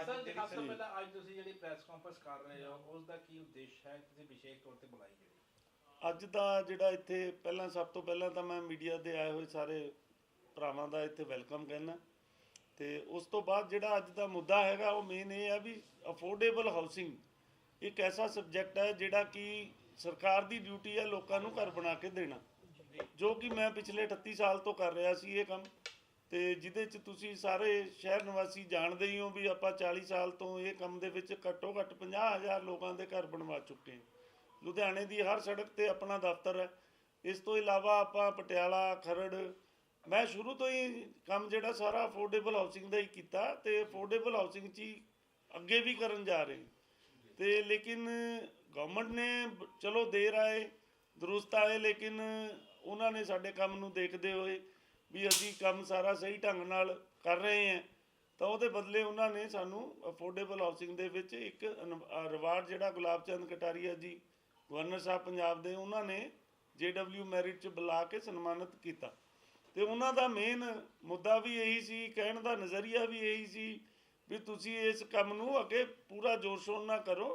ਅੱਜ ਸਰ ਜਿਹੜੀ ਖਾਸ ਤੋਂ ਪਹਿਲਾਂ ਅੱਜ ਤੁਸੀਂ ਜਿਹੜੀ ਪ੍ਰੈਸ ਕਾਨਫਰੰਸ ਕਰ ਰਹੇ ਹੋ ਉਸ ਦਾ ਕੀ ਉਦੇਸ਼ ਹੈ? ਤੁਸੀਂ ਵਿਸ਼ੇਸ਼ ਤੌਰ ਤੇ ਬੁਲਾਈ ਜਿਹੜੀ ਅੱਜ ਦਾ ਜਿਹੜਾ ਇੱਥੇ ਪਹਿਲਾਂ ਸਭ ਤੋਂ ਪਹਿਲਾਂ ਤਾਂ ਮੈਂ ਮੀਡੀਆ ਦੇ ਆਏ ਹੋਏ ਸਾਰੇ ਭਰਾਵਾਂ ਦਾ ਇੱਥੇ ਵੈਲਕਮ ਕਹਿਣਾ ਤੇ ਉਸ ਤੋਂ ਬਾਅਦ ਜਿਹੜਾ ਅੱਜ ਦਾ ਮੁੱਦਾ ਹੈਗਾ ਉਹ ਮੇਨ ਇਹ ਹੈ ਵੀ ਅਫੋਰਡੇਬਲ ਹਾਊਸਿੰਗ ਇੱਕ ਐਸਾ ਸਬਜੈਕਟ ਹੈ ਜਿਹੜਾ ਕਿ ਸਰਕਾਰ ਦੀ ਡਿਊਟੀ ਹੈ ਲੋਕਾਂ ਨੂੰ ਘਰ ਬਣਾ ਕੇ ਦੇਣਾ। ਜੋ। ਕਿ ਮੈਂ ਪਿਛਲੇ 38 ਸਾਲ ਤੋਂ ਕਰ ਰਿਹਾ ਸੀ ਇਹ ਕੰਮ। ਤੇ ਜਿਹਦੇ ਚ ਤੁਸੀਂ ਸਾਰੇ ਸ਼ਹਿਰ ਨਿਵਾਸੀ ਜਾਣਦੇ ਹੀ ਹੋ ਵੀ ਆਪਾਂ 40 ਸਾਲ ਤੋਂ ਇਹ ਕੰਮ ਦੇ ਵਿੱਚ ਘੱਟੋ ਘੱਟ 50000 ਲੋਕਾਂ ਦੇ ਘਰ ਬਣਵਾ ਚੁੱਕੇ ਹਾਂ ਲੁਧਿਆਣੇ ਦੀ ਹਰ ਸੜਕ ਤੇ ਆਪਣਾ ਦਫ਼ਤਰ ਹੈ ਇਸ ਤੋਂ ਇਲਾਵਾ ਆਪਾਂ ਪਟਿਆਲਾ, ਖਰੜ, ਮੈਂ ਸ਼ੁਰੂ ਤੋਂ ਹੀ ਕੰਮ ਜਿਹੜਾ ਸਾਰਾ ਅਫੋਰਡੇਬਲ ਹਾਊਸਿੰਗ ਦਾ ਹੀ ਕੀਤਾ ਤੇ ਅਫੋਰਡੇਬਲ ਹਾਊਸਿੰਗ 'ਚ ਹੀ ਅੱਗੇ ਵੀ ਕਰਨ ਜਾ ਰਹੇ ਹਾਂ। ਤੇ ਲੇਕਿਨ ਗਵਰਨਮੈਂਟ ਨੇ ਚਲੋ ਦੇਰ ਆਏ ਦਰੁਸਤ ਆਏ ਲੇਕਿਨ ਉਹਨਾਂ ਨੇ ਸਾਡੇ ਕੰਮ ਨੂੰ ਦੇਖਦੇ ਹੋਏ ਵੀ ਅਸੀਂ ਕੰਮ ਸਾਰਾ ਸਹੀ ਢੰਗ ਨਾਲ ਕਰ ਰਹੇ ਹਾਂ, ਤਾਂ ਉਹਦੇ ਬਦਲੇ ਉਹਨਾਂ ਨੇ ਸਾਨੂੰ ਅਫੋਰਡੇਬਲ ਹਾਊਸਿੰਗ ਦੇ ਵਿੱਚ ਇੱਕ ਰਿਵਾਰਡ ਜਿਹੜਾ ਗੁਲਾਬ ਚੰਦ ਕਟਾਰੀਆ ਜੀ, ਗਵਰਨਰ ਸਾਹਿਬ ਪੰਜਾਬ ਦੇ, ਉਹਨਾਂ ਨੇ JW ਮੈਰਿਟ ਚ ਬੁਲਾ ਕੇ ਸਨਮਾਨਿਤ ਕੀਤਾ। ਤੇ ਉਹਨਾਂ ਦਾ ਮੇਨ ਮੁੱਦਾ ਵੀ ਇਹੀ ਸੀ, ਕਹਿਣ ਦਾ ਨਜ਼ਰੀਆ ਵੀ ਇਹੀ ਸੀ ਵੀ ਤੁਸੀਂ ਇਸ ਕੰਮ ਨੂੰ ਅੱਗੇ ਪੂਰਾ ਜ਼ੋਰ ਸ਼ੋਰ ਨਾਲ ਕਰੋ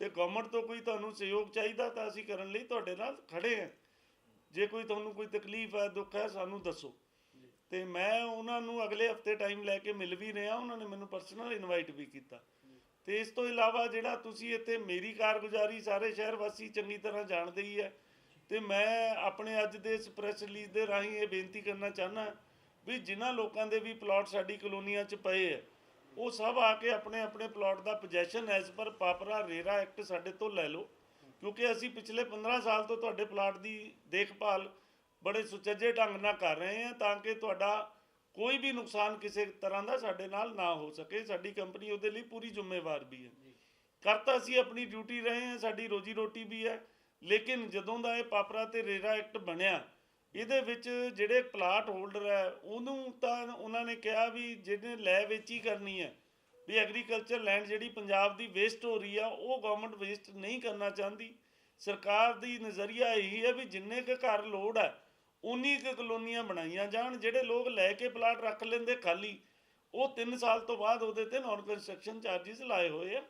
ਤੇ ਗਵਰਨਮੈਂਟ ਤੋਂ ਕੋਈ ਤੁਹਾਨੂੰ ਸਹਿਯੋਗ ਚਾਹੀਦਾ ਤਾਂ ਅਸੀਂ ਕਰਨ ਲਈ ਤੁਹਾਡੇ ਨਾਲ ਖੜੇ ਹਾਂ। ਜੇ ਕੋਈ ਤੁਹਾਨੂੰ ਕੋਈ ਤਕਲੀਫ ਹੈ, ਦੁੱਖ ਹੈ, ਸਾਨੂੰ ਦੱਸੋ। ਤੇ ਮੈਂ ਉਹਨਾਂ ਨੂੰ ਅਗਲੇ ਹਫ਼ਤੇ ਟਾਈਮ ਲੈ ਕੇ ਮਿਲ ਵੀ ਰਿਹਾ, ਉਹਨਾਂ ਨੇ ਮੈਨੂੰ ਪਰਸਨਲ ਇਨਵਾਈਟ ਵੀ ਕੀਤਾ। ਤੇ ਇਸ ਤੋਂ ਇਲਾਵਾ ਜਿਹੜਾ ਤੁਸੀਂ ਇੱਥੇ ਮੇਰੀ ਕਾਰਗੁਜ਼ਾਰੀ ਸਾਰੇ ਸ਼ਹਿਰ ਵਾਸੀ ਚੰਗੀ ਤਰ੍ਹਾਂ ਜਾਣਦੇ ਹੀ ਹੈ, ਤੇ ਮੈਂ ਆਪਣੇ ਅੱਜ ਦੇ ਇਸ ਪ੍ਰੈਸ ਰਿਲੀਜ਼ ਦੇ ਰਾਹੀਂ ਇਹ ਬੇਨਤੀ ਕਰਨਾ ਚਾਹਨਾ ਵੀ ਜਿਨ੍ਹਾਂ ਲੋਕਾਂ ਦੇ ਵੀ ਪਲਾਟ ਸਾਡੀ ਕਲੋਨੀਆਂ 'ਚ ਪਏ ਹੈ, ਉਹ ਸਭ ਆ ਕੇ ਆਪਣੇ ਆਪਣੇ ਪਲਾਟ ਦਾ possession as per ਪਾਪਰਾ RERA act ਸਾਡੇ ਤੋਂ ਲੈ ਲਓ, ਕਿਉਂਕਿ ਅਸੀਂ ਪਿਛਲੇ 15 ਸਾਲ ਤੋਂ ਤੁਹਾਡੇ ਪਲਾਟ ਦੀ ਦੇਖਭਾਲ ਬੜੇ ਸੁਚੱਜੇ ਢੰਗ ਨਾਲ ਕਰ ਰਹੇ ਹਾਂ ਤਾਂ ਕਿ ਤੁਹਾਡਾ ਕੋਈ ਵੀ ਨੁਕਸਾਨ ਕਿਸੇ ਤਰ੍ਹਾਂ ਦਾ ਸਾਡੇ ਨਾਲ ਨਾ ਹੋ ਸਕੇ। ਸਾਡੀ ਕੰਪਨੀ ਉਹਦੇ ਲਈ ਪੂਰੀ ਜ਼ਿੰਮੇਵਾਰ ਵੀ ਹੈ। ਕਰਤਾ ਅਸੀਂ ਆਪਣੀ ਡਿਊਟੀ ਰਹੇ ਹਾਂ ਸਾਡੀ ਰੋਜੀ ਰੋਟੀ ਵੀ ਹੈ ਲੇਕਿਨ ਜਦੋਂ ਦਾ ਇਹ ਪਾਪਰਾ ਤੇ ਰੇਰਾ ਐਕਟ ਬਣਿਆ ਇਹਦੇ ਵਿੱਚ ਜਿਹੜੇ ਪਲਾਟ ਹੋਲਡਰ ਹੈ ਉਹਨੂੰ ਤਾਂ ਉਹਨਾਂ ਨੇ ਕਿਹਾ ਵੀ ਜਿਹਨੇ ਲੈ ਵੇਚੀ ਕਰਨੀ ਹੈ ਵੀ ਐਗਰੀਕਲਚਰ ਲੈਂਡ ਜਿਹੜੀ ਪੰਜਾਬ ਦੀ ਵੇਸਟ ਹੋ ਰਹੀ ਆ ਉਹ ਗਵਰਨਮੈਂਟ ਵੇਸਟ ਨਹੀਂ ਕਰਨਾ ਚਾਹੁੰਦੀ। ਸਰਕਾਰ ਦੀ ਨਜ਼ਰੀਆ ਇਹੀ ਹੈ ਵੀ ਜਿੰਨੇ ਕੁ ਘਰ ਲੋੜ ਹੈ ਉਨੀ ਕੁ ਕਲੋਨੀਆਂ ਬਣਾਈਆਂ ਜਾਣ, ਜਿਹੜੇ ਲੋਕ ਲੈ ਕੇ ਪਲਾਟ ਰੱਖ ਲੈਂਦੇ ਖਾਲੀ। ਉਹ 3 ਸਾਲ ਤੋਂ ਬਾਅਦ ਉਹਦੇ ਤੇ ਨਾਨ ਕੰਸਟਰਕਸ਼ਨ ਚਾਰजेस ਲਾਏ ਹੋਏ ਆ।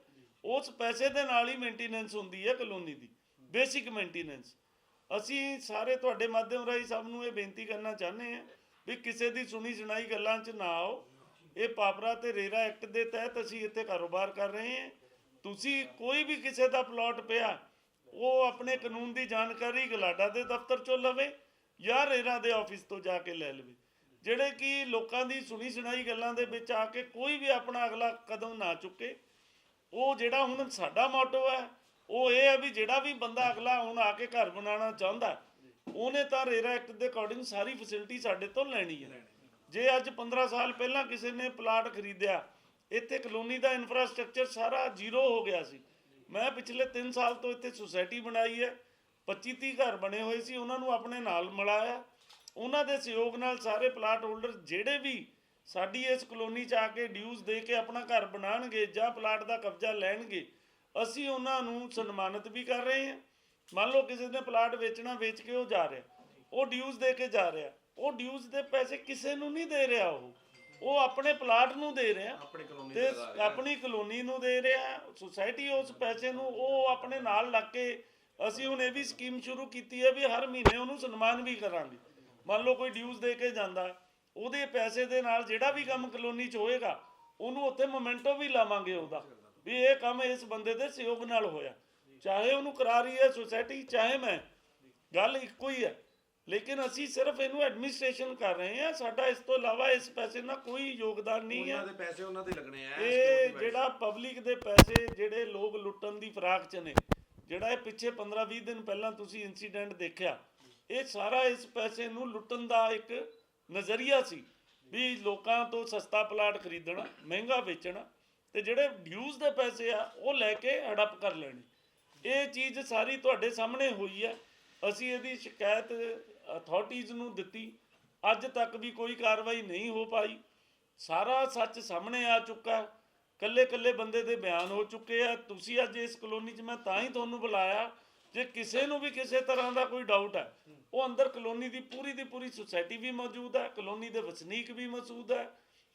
ਉਸ ਪੈਸੇ ਦੇ ਨਾਲ ਹੀ ਮੇਨਟੇਨੈਂਸ ਹੁੰਦੀ ਹੈ ਕਲੋਨੀ ਦੀ ਬੇਸਿਕ ਮੇਨਟੇਨੈਂਸ ਅਸੀਂ ਸਾਰੇ ਤੁਹਾਡੇ ਮਾਧਿਅਮ ਰਾਹੀਂ ਸਭ ਨੂੰ ਇਹ ਬੇਨਤੀ ਕਰਨਾ ਚਾਹੁੰਦੇ ਹਾਂ ਵੀ ਕਿਸੇ ਦੀ ਸੁਣੀ ਸੁਣਾਈ ਗੱਲਾਂ 'ਚ ਨਾ ਆਓ। ਇਹ ਪਾਪਰਾ ਤੇ ਰੇਰਾ ਐਕਟ ਦੇ ਤਹਿਤ ਅਸੀਂ ਇੱਥੇ ਕਾਰੋਬਾਰ ਕਰ ਰਹੇ ਹਾਂ। ਤੁਸੀਂ ਕੋਈ ਵੀ ਕਿਸੇ ਦਾ ਪਲਾਟ ਪਿਆ, ਉਹ ਆਪਣੇ ਕਾਨੂੰਨ ਦੀ ਜਾਣਕਾਰੀ ਗਲਾਡਾ ਦੇ ਦਫ਼ਤਰ ਚੋਂ ਲਵੇ। ਜਾਂ ਰੇਰਾ ਦੇ ਆਫਿਸ ਤੋਂ ਜਾ ਕੇ ਲੈ ਲਵੇ। ਜਿਹੜੇ ਕਿ ਲੋਕਾਂ ਦੀ ਸੁਣੀ ਸੁਣਾਈ ਗੱਲਾਂ ਦੇ ਵਿੱਚ ਆ ਕੇ ਕੋਈ ਵੀ ਆਪਣਾ ਅਗਲਾ ਕਦਮ ਨਾ ਚੁੱਕੇ, ਉਹ ਜਿਹੜਾ ਹੁਣ ਸਾਡਾ ਮੋਟੋ ਹੈ, ਉਹ ਇਹ ਹੈ ਵੀ ਜਿਹੜਾ ਵੀ ਬੰਦਾ ਅਗਲਾ ਹੁਣ ਆ ਕੇ ਘਰ ਬਣਾਉਣਾ ਚਾਹੁੰਦਾ, ਉਹਨੇ ਤਾਂ ਰੇਰਾ ਐਕਟ ਦੇ ਅਕੋਰਡਿੰਗ ਸਾਰੀ ਫੈਸਿਲਿਟੀ ਸਾਡੇ ਤੋਂ ਲੈਣੀ ਹੈ। ਜੇ ਅੱਜ 15 ਸਾਲ ਪਹਿਲਾਂ ਕਿਸੇ ਨੇ ਪਲਾਟ ਖਰੀਦਿਆ, ਇੱਥੇ ਕਲੋਨੀ ਦਾ ਇਨਫਰਾਸਟ੍ਰਕਚਰ ਸਾਰਾ ਜ਼ੀਰੋ ਹੋ ਗਿਆ ਸੀ। ਮੈਂ ਪਿਛਲੇ 3 ਸਾਲ ਤੋਂ ਇੱਥੇ ਸੁਸਾਇਟੀ ਬਣਾਈ ਹੈ 25 30 ਘਰ ਬਣੇ ਹੋਏ ਸੀ ਉਹਨਾਂ ਨੂੰ ਆਪਣੇ ਨਾਲ ਮਿਲਾਇਆ। ਉਹਨਾਂ ਦੇ ਸਹਿਯੋਗ ਨਾਲ ਸਾਰੇ ਪਲਾਟ ਹੋਲਡਰ ਜਿਹੜੇ ਵੀ ਸਾਡੀ ਇਸ ਕਲੋਨੀ 'ਚ ਆ ਕੇ ਡਿਊਜ਼ ਦੇ ਕੇ ਆਪਣਾ ਘਰ ਬਣਾਉਣਗੇ ਜਾਂ ਪਲਾਟ ਦਾ ਕਬਜ਼ਾ ਲੈਣਗੇ ਅਸੀਂ ਉਹਨਾਂ ਨੂੰ ਸਨਮਾਨਿਤ ਵੀ ਕਰ ਰਹੇ ਹਾਂ। ਮੰਨ ਲਓ ਕਿਸੇ ਨੇ ਪਲਾਟ ਵੇਚਣਾ ਵੇਚ ਕੇ ਉਹ ਜਾ ਰਿਹਾ। ਉਹ ਡਿਊਜ਼ ਦੇ ਕੇ ਜਾ ਰਿਹਾ। ਉਹ ਡਿਊਜ਼ ਦੇ ਪੈਸੇ ਕਿਸੇ ਨੂੰ ਨਹੀਂ ਦੇ ਰਿਹਾ ਉਹ। ਉਹ ਆਪਣੇ ਪਲਾਟ ਨੂੰ ਦੇ ਰਿਹਾ ਆਪਣੀ ਕਲੋਨੀ ਤੇ ਆਪਣੀ ਕਲੋਨੀ ਨੂੰ ਦੇ ਰਿਹਾ। ਸੁਸਾਇਟੀ ਉਸ ਪੈਸੇ ਨੂੰ ਉਹ ਆਪਣੇ ਨਾਲ ਲੱਗ ਕੇ ਅਸੀਂ ਹੁਣ ਇਹ ਵੀ ਸਕੀਮ ਸ਼ੁਰੂ ਕੀਤੀ ਹੈ ਵੀ ਹਰ ਮਹੀਨੇ ਉਹਨੂੰ ਸਨਮਾਨ ਵੀ ਕਰਾਂਗੇ। ਮੰਨ ਲਓ ਕੋਈ ਡਿਊਜ਼ ਦੇ ਕੇ ਜਾਂਦਾ ਉਹਦੇ ਪੈਸੇ ਦੇ ਨਾਲ ਜਿਹੜਾ ਵੀ ਕੰਮ ਕਲੋਨੀ 'ਚ ਹੋਏਗਾ ਉਹਨੂੰ ਉੱਥੇ ਮੋਮੈਂਟੋ ਵੀ ਲਾਵਾਂਗੇ ਉਹਦਾ ਵੀ ਇਹ ਕੰਮ ਇਸ ਬੰਦੇ ਦੇ ਸਹਿਯੋਗ ਨਾਲ ਹੋਇਆ। ਚਾਹੇ ਉਹਨੂੰ ਕਰਾ ਰਹੀ ਹੈ ਸੁਸਾਇਟੀ ਚਾਹੇ ਮੈਂ ਗੱਲ ਇੱਕੋ ਹੀ ਹੈ। ਲੇਕਿਨ ਅਸੀਂ ਸਿਰਫ ਇਹਨੂੰ ਐਡਮਿਨਿਸਟ੍ਰੇਸ਼ਨ ਕਰ ਰਹੇ ਹਾਂ ਸਾਡਾ ਇਸ ਤੋਂ ਇਲਾਵਾ ਇਸ ਪੈਸੇ ਨਾਲ ਕੋਈ ਯੋਗਦਾਨ ਨਹੀਂ ਹੈ। ਉਹਨਾਂ ਦੇ ਪੈਸੇ ਉਹਨਾਂ ਦੇ ਲੱਗਣੇ ਆ ਇਹ ਜਿਹੜਾ ਪਬਲਿਕ ਦੇ ਪੈਸੇ ਜਿਹੜੇ ਲੋਕ ਲੁੱਟਣ ਦੀ ਫਰਾਕ ਚ ਨੇ ਜਿਹੜਾ ਇਹ ਪਿੱਛੇ 15-20 ਦਿਨ ਪਹਿਲਾਂ ਤੁਸੀਂ ਇਨਸੀਡੈਂਟ ਦੇਖਿਆ, ਇਹ ਸਾਰਾ ਇਸ ਪੈਸੇ ਨੂੰ ਲੁੱਟਣ ਦਾ ਇੱਕ ਨਜ਼ਰੀਆ ਸੀ ਵੀ ਲੋਕਾਂ ਤੋਂ ਸਸਤਾ ਪਲਾਟ ਖਰੀਦਣਾ, ਮਹਿੰਗਾ ਵੇਚਣਾ ਤੇ ਜਿਹੜੇ ਡਿਊਜ਼ ਦੇ ਪੈਸੇ ਆ, ਉਹ ਲੈ ਕੇ ਹੜਪ ਕਰ ਲੈਣੇ। ਇਹ ਚੀਜ਼ ਸਾਰੀ ਤੁਹਾਡੇ ਸਾਹਮਣੇ ਹੋਈ ਹੈ। ਅਸੀਂ ਇਹਦੀ ਸ਼ਿਕਾਇਤ ਅਥਾਰਟੀਜ਼ ਨੂੰ ਦਿੱਤੀ। ਅੱਜ ਤੱਕ ਵੀ ਕੋਈ ਕਾਰਵਾਈ ਨਹੀਂ ਹੋ ਪਾਈ। ਸਾਰਾ ਸੱਚ ਸਾਹਮਣੇ ਆ ਚੁੱਕਾ। ਕੱਲੇ ਕੱਲੇ ਬੰਦੇ ਦੇ ਬਿਆਨ ਹੋ ਚੁੱਕੇ ਆ। ਤੁਸੀਂ ਅੱਜ ਇਸ ਕਲੋਨੀ 'ਚ ਮੈਂ ਤਾਂ ਹੀ ਤੁਹਾਨੂੰ ਬੁਲਾਇਆ ਜੇ ਕਿਸੇ ਨੂੰ ਵੀ ਕਿਸੇ ਤਰ੍ਹਾਂ ਦਾ ਕੋਈ ਡਾਊਟ ਹੈ। ਉਹ ਅੰਦਰ ਕਲੋਨੀ ਦੀ ਪੂਰੀ ਦੀ ਪੂਰੀ ਸੁਸਾਇਟੀ ਵੀ ਮੌਜੂਦ ਹੈ ਕਲੋਨੀ ਦੇ ਵਸਨੀਕ ਵੀ ਮੌਜੂਦ ਹੈ।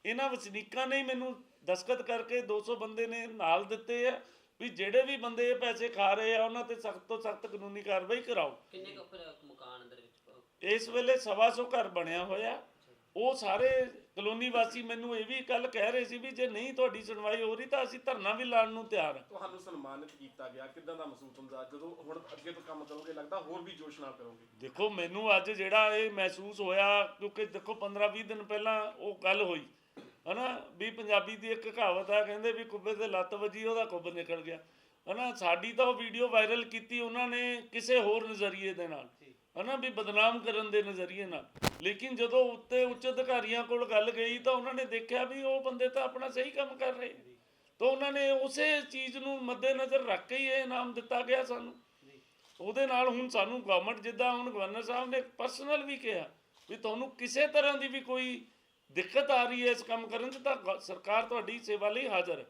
ਇਹਨਾਂ ਵਸਨੀਕਾਂ ਨੇ ਮੈਨੂੰ ਦਸਖਤ ਕਰਕੇ 200 ਬੰਦੇ ਨੇ ਨਾਲ ਦਿੱਤੇ ਆ ਵੀ ਜਿਹੜੇ ਵੀ ਬੰਦੇ ਇਹ ਪੈਸੇ ਖਾ ਰਹੇ ਆ ਉਹਨਾਂ ਤੇ ਸਖਤ ਤੋਂ ਸਖਤ ਕਾਨੂੰਨੀ ਕਾਰਵਾਈ ਕਰਾਓ। ਕਿੰਨੇ ਕੁ ਮਕਾਨ ਅੰਦਰ ਵਿੱਚ? ਇਸ ਵੇਲੇ ਸਵਾ ਸੌ ਘਰ ਬਣਿਆ ਹੋਇਆ। ਉਹ ਸਾਰੇ ਕਲੋਨੀ ਵਾਸੀ ਮੈਨੂੰ ਇਹ ਵੀ ਕੱਲ ਕਹਿ ਰਹੇ ਸੀ ਵੀ ਜੇ ਨਹੀਂ ਤੁਹਾਡੀ ਸੁਣਵਾਈ ਹੋ ਰਹੀ ਤਾਂ ਅਸੀਂ ਧਰਨਾ ਵੀ ਲਾਉਣ ਨੂੰ ਤਿਆਰ ਹਾਂ। ਤੁਹਾਨੂੰ ਸਨਮਾਨਿਤ ਕੀਤਾ ਗਿਆ ਕਿਦਾਂ ਦਾ ਮਹਿਸੂਸ ਹੁੰਦਾ? ਜਦੋਂ ਹੁਣ ਅੱਗੇ ਤੋਂ ਕੰਮ ਕਰੋਗੇ ਲੱਗਦਾ ਹੋਰ ਵੀ ਜੋਸ਼ ਨਾਲ ਕਰੋਗੇ। ਦੇਖੋ ਮੈਨੂੰ ਅੱਜ ਜਿਹੜਾ ਇਹ ਮਹਿਸੂਸ ਹੋਇਆ ਕਿਉਂਕਿ ਦੇਖੋ 15-20 ਦਿਨ ਪਹਿਲਾਂ ਉਹ ਗੱਲ ਹੋਈ। ਹਨਾ ਵੀ ਪੰਜਾਬੀ ਦੀ ਇੱਕ ਕਹਾਵਤ ਆ ਕਹਿੰਦੇ ਵੀ ਕੁੱਬੇ ਤੇ ਲੱਤ ਵੱਜੀ ਉਹਦਾ ਕੁੱਬ ਨਿਕਲ ਗਿਆ। ਹਨਾ ਸਾਡੀ ਤਾਂ ਉਹ ਵੀਡੀਓ ਵਾਇਰਲ ਕੀਤੀ ਉਹਨਾਂ ਨੇ ਕਿਸੇ ਹੋਰ ਨਜ਼ਰੀਏ ਦੇ ਨਾਲ। ਹਨਾ ਵੀ ਬਦਨਾਮ ਕਰਨ ਦੇ ਨਜ਼ਰੀਏ ਨਾਲ। ਲੇਕਿਨ ਜਦੋਂ ਉੱਤੇ ਉੱਚ ਅਧਿਕਾਰੀਆਂ ਕੋਲ ਗੱਲ ਗਈ ਤਾਂ ਉਹਨਾਂ ਨੇ ਦੇਖਿਆ ਵੀ ਉਹ ਬੰਦੇ ਤਾਂ ਆਪਣਾ ਸਹੀ ਕੰਮ ਕਰ ਰਹੇ ਤਾਂ ਉਹਨਾਂ ਨੇ ਉਸੇ ਚੀਜ਼ ਨੂੰ ਮੱਦੇਨਜ਼ਰ ਰੱਖ ਕੇ ਹੀ ਇਹ ਇਨਾਮ ਦਿੱਤਾ ਗਿਆ ਸਾਨੂੰ। ਉਹਦੇ ਨਾਲ ਹੁਣ ਸਾਨੂੰ ਗਵਰਨਮੈਂਟ ਜਿੱਦਾਂ ਹੁਣ ਗਵਰਨਰ ਸਾਹਿਬ ਨੇ ਪਰਸਨਲ ਵੀ ਕਿਹਾ ਵੀ ਤੁਹਾਨੂੰ ਕਿਸੇ ਤਰ੍ਹਾਂ ਦੀ ਵੀ ਕੋਈ ਦਿੱਕਤ ਆ ਰਹੀ ਹੈ ਇਸ ਕੰਮ ਕਰਨ 'ਚ ਤਾਂ ਸਰਕਾਰ ਤੁਹਾਡੀ ਸੇਵਾ ਲਈ ਹਾਜ਼ਰ ਹੈ।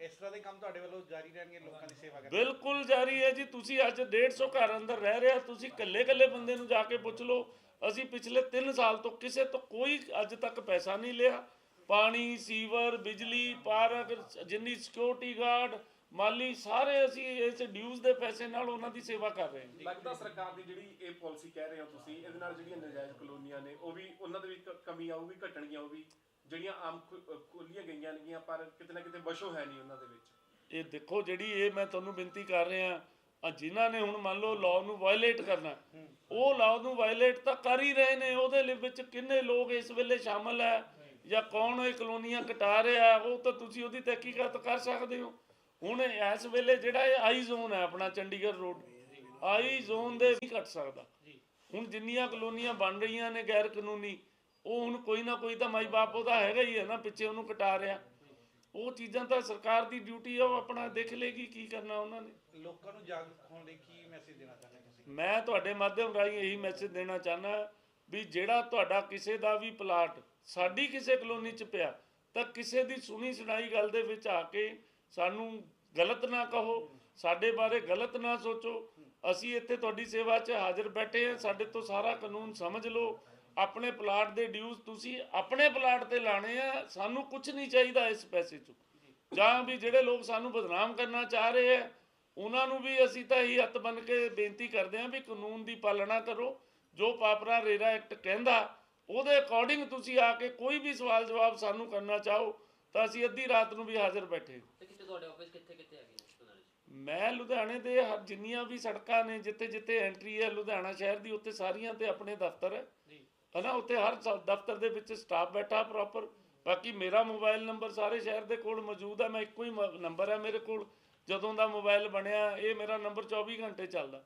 ਇਸ ਤਰ੍ਹਾਂ ਦੇ ਕੰਮ ਤੁਹਾਡੇ ਵੱਲੋਂ ਜਾਰੀ ਰਹਿਣਗੇ ਲੋਕਾਂ ਦੀ ਸੇਵਾ ਕਰਨ ਬਿਲਕੁਲ ਜਾਰੀ ਹੈ ਜੀ ਤੁਸੀਂ ਅੱਜ 150 ਘਰ ਅੰਦਰ ਰਹਿ ਰਿਹਾ ਤੁਸੀਂ ਇਕੱਲੇ ਇਕੱਲੇ ਬੰਦੇ ਨੂੰ ਜਾ ਕੇ ਪੁੱਛ ਲਓ। ਅਸੀਂ ਪਿਛਲੇ 3 ਸਾਲ ਤੋਂ ਕਿਸੇ ਤੋਂ ਕੋਈ ਅੱਜ ਤੱਕ ਪੈਸਾ ਨਹੀਂ ਲਿਆ। ਪਾਣੀ ਸੀਵਰ ਬਿਜਲੀ ਪਾਰਕ ਜਿੰਨੀ ਸਿਕਿਉਰਿਟੀ ਗਾਰਡ ਮਾਲੀ ਸਾਰੇ ਅਸੀਂ ਇਸ ਡਿਊਜ਼ ਦੇ ਪੈਸੇ ਨਾਲ ਉਹਨਾਂ ਦੀ ਸੇਵਾ ਕਰ ਰਹੇ ਹਾਂ। ਲੱਗਦਾ ਸਰਕਾਰ ਦੀ ਜਿਹੜੀ ਇਹ ਪਾਲਿਸੀ ਕਹਿ ਰਹੇ ਹੋ ਤੁਸੀਂ ਇਹਦੇ ਨਾਲ ਜਿਹੜੀਆਂ ਨਜਾਇਜ਼ ਕਲੋਨੀਆਂ ਨੇ ਉਹ ਵੀ ਉਹਨਾਂ ਦੇ ਵੀ ਕ- ਕਮੀ ਆਊਗੀ ਘਟਣਗੀਆਂ ਉਹ ਵੀ ਜਿਹੜੀਆਂ ਆਮ ਖੋਲੀਆਂ ਗਈਆਂ ਨੇਗੀਆਂ ਪਰ ਕਿਤੇ ਨਾ ਕਿਤੇ ਵਸ਼ੋ ਹੈ ਨਹੀਂ ਉਹਨਾਂ ਦੇ ਵਿੱਚ। ਇਹ ਦੇਖੋ ਜਿਹੜੀ ਇਹ ਮੈਂ ਤੁਹਾਨੂੰ ਬੇਨਤੀ ਕਰ ਰਿਹਾ ਆ ਜਿਨ੍ਹਾਂ ਨੇ ਹੁਣ ਮੰਨ ਲਓ ਲਾਅ ਨੂੰ ਵਾਇਲੇਟ ਕਰਨਾ ਉਹ ਲਾਅ ਨੂੰ ਵਾਇਲੇਟ ਤਾਂ ਕਰ ਹੀ ਰਹੇ ਨੇ ਉਹਦੇ ਲਈ ਵਿੱਚ ਕਿੰਨੇ ਲੋਕ ਇਸ ਵੇਲੇ ਸ਼ਾਮਲ ਹੈ ਜਾਂ ਕੌਣ ਇਹ ਕਲੋਨੀਆਂ ਕਟਾ ਰਿਹਾ ਉਹ ਤਾਂ ਤੁਸੀਂ ਉਹਦੀ ਤਹਿਕੀਕਾਤ ਕਰ ਸਕਦੇ ਹੋ। ਹੁਣ ਇਸ ਵੇਲੇ ਜਿਹੜਾ ਇਹ ਆਈ ਜ਼ੋਨ ਹੈ ਆਪਣਾ ਚੰਡੀਗੜ੍ਹ ਰੋਡ ਆਈ ਜ਼ੋਨ ਦੇ ਵੀ ਘਟ ਸਕਦਾ। ਹੁਣ ਜਿੰਨੀਆਂ ਕਲੋਨੀਆਂ ਬਣ ਰਹੀਆਂ ਨੇ ਗੈਰ ਕਾਨੂੰਨੀ ਉਹ ਹੁਣ ਕੋਈ ਨਾ ਕੋਈ ਤਾਂ ਮਾਈ ਬਾਪ ਉਹਦਾ ਹੈਗਾ ਹੀ ਹੈ ਨਾ ਪਿੱਛੇ ਉਹਨੂੰ ਕਟਾ ਰਿਹਾ। ਉਹ ਚੀਜ਼ਾਂ ਤਾਂ ਸਰਕਾਰ ਦੀ ਡਿਊਟੀ ਆ ਉਹ ਆਪਣਾ ਦੇਖ ਲੇਗੀ ਕੀ ਕਰਨਾ ਉਹਨਾਂ ਨੇ। ਲੋਕਾਂ ਨੂੰ ਜਾਗਰੂਕ ਹੋਣ ਲਈ ਕੀ ਮੈਸੇਜ ਦੇਣਾ ਚਾਹੁੰਦੇ ਤੁਸੀਂ? ਮੈਂ ਤੁਹਾਡੇ ਮਾਧਿਅਮ ਰਾਹੀਂ ਇਹੀ ਮੈਸੇਜ ਦੇਣਾ ਚਾਹਨਾ ਵੀ ਜਿਹੜਾ ਤੁਹਾਡਾ ਕਿਸੇ ਦਾ ਵੀ ਪਲਾਟ ਸਾਡੀ ਕਿਸੇ ਕਲੋਨੀ ਚ ਪਿਆ ਤਾਂ ਕਿਸੇ ਦੀ ਸੁਣੀ ਸੁਣਾਈ ਗੱਲ ਦੇ ਵਿੱਚ ਆ ਕੇ ਸਾਨੂੰ ਗਲਤ ਨਾ ਕਹੋ ਸਾਡੇ ਬਾਰੇ ਗਲਤ ਨਾ ਸੋਚੋ। ਅਸੀਂ ਇੱਥੇ ਤੁਹਾਡੀ ਸੇਵਾ 'ਚ ਹਾਜ਼ਰ ਬੈਠੇ ਹਾਂ ਸਾਡੇ ਤੋਂ ਸਾਰਾ ਕਾਨੂੰਨ ਸਮਝ ਲਓ। ਆਪਣੇ ਪਲਾਟ ਦੇ ਡਿਊਜ਼ ਤੁਸੀਂ ਆਪਣੇ ਪਲਾਟ ਤੇ ਲਾਣੇ ਆ ਸਾਨੂੰ ਕੁਝ ਨਹੀਂ ਚਾਹੀਦਾ ਇਸ ਪੈਸੇ 'ਚੋਂ। ਜਾਂ ਵੀ ਜਿਹੜੇ ਲੋਕ ਸਾਨੂੰ ਬਦਨਾਮ ਕਰਨਾ ਚਾਹ ਰਹੇ ਆ ਉਹਨਾਂ ਨੂੰ ਵੀ ਅਸੀਂ ਤਾਂ ਇਹੀ ਹੱਥ ਬਨ ਕੇ ਬੇਨਤੀ ਕਰਦੇ ਹਾਂ ਵੀ ਕਾਨੂੰਨ ਦੀ ਪਾਲਣਾ ਕਰੋ। ਜੋ ਪਾਪਰਾ ਰੇਰਾ ਐਕਟ ਕਹਿੰਦਾ ਉਹਦੇ ਅਕੋਰਡਿੰਗ ਤੁਸੀਂ ਆ ਕੇ ਕੋਈ ਵੀ ਸਵਾਲ ਜਵਾਬ ਸਾਨੂੰ ਕਰਨਾ ਚਾਹੋ ਤਾਂ ਅਸੀਂ ਅੱਧੀ ਰਾਤ ਨੂੰ ਵੀ ਹਾਜ਼ਰ ਬੈਠੇ ਕਿਤੇ ਤੁਹਾਡੇ ਆਫਿਸ ਕਿੱਥੇ ਕਿੱਥੇ ਹੈਗੇ ਮੈਂ ਲੁਧਿਆਣੇ ਦੇ ਹਰ ਜਿੰਨੀਆਂ ਵੀ ਸੜਕਾਂ ਨੇ ਜਿੱਥੇ ਜਿੱਥੇ ਐਂਟਰੀ ਹੈ ਲੁਧਿਆਣਾ ਸ਼ਹਿਰ ਦੀ ਉੱਥੇ ਸਾਰੀਆਂ ਤੇ ਆਪਣੇ ਦਫ਼ਤਰ ਹੈ। ਹਨਾ ਉੱਥੇ ਹਰ ਦਫ਼ਤਰ ਦੇ ਵਿੱਚ ਸਟਾਫ ਬੈਠਾ ਪ੍ਰੋਪਰ ਬਾਕੀ ਮੇਰਾ ਮੋਬਾਈਲ ਨੰਬਰ ਸਾਰੇ ਸ਼ਹਿਰ ਦੇ ਕੋਲ ਮੌਜੂਦ ਹੈ ਮੈਂ ਇੱਕੋ ਹੀ ਨੰਬਰ ਹੈ ਮੇਰੇ ਕੋਲ। ਜਦੋਂ ਦਾ ਮੋਬਾਈਲ ਬਣਿਆ, ਇਹ ਮੇਰਾ ਨੰਬਰ 24 ਘੰਟੇ ਚੱਲਦਾ।